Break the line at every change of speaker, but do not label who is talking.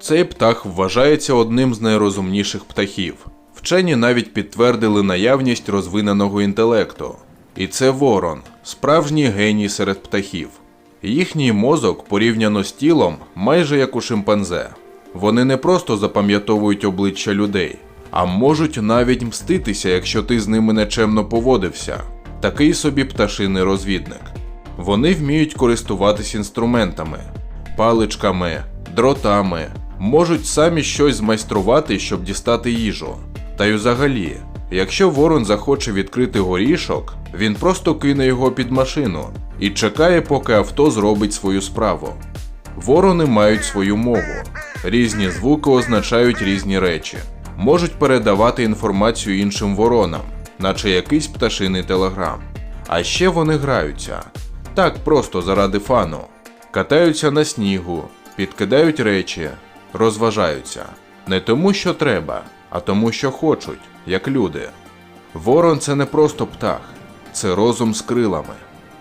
Цей птах вважається одним з найрозумніших птахів. Вчені навіть підтвердили наявність розвиненого інтелекту. І це ворон, справжній геній серед птахів. Їхній мозок порівняно з тілом майже як у шимпанзе. Вони не просто запам'ятовують обличчя людей, а можуть навіть мститися, якщо ти з ними нечемно поводився. Такий собі пташиний розвідник. Вони вміють користуватись інструментами, паличками, дротами, можуть самі щось змайструвати, щоб дістати їжу. Та й взагалі, якщо ворон захоче відкрити горішок, він просто кине його під машину і чекає, поки авто зробить свою справу. Ворони мають свою мову. Різні звуки означають різні речі, можуть передавати інформацію іншим воронам, наче якийсь пташиний телеграм. А ще вони граються. Так просто заради фану. Катаються на снігу, підкидають речі, розважаються. Не тому, що треба, а тому, що хочуть, як люди. Ворон це не просто птах, це розум з крилами.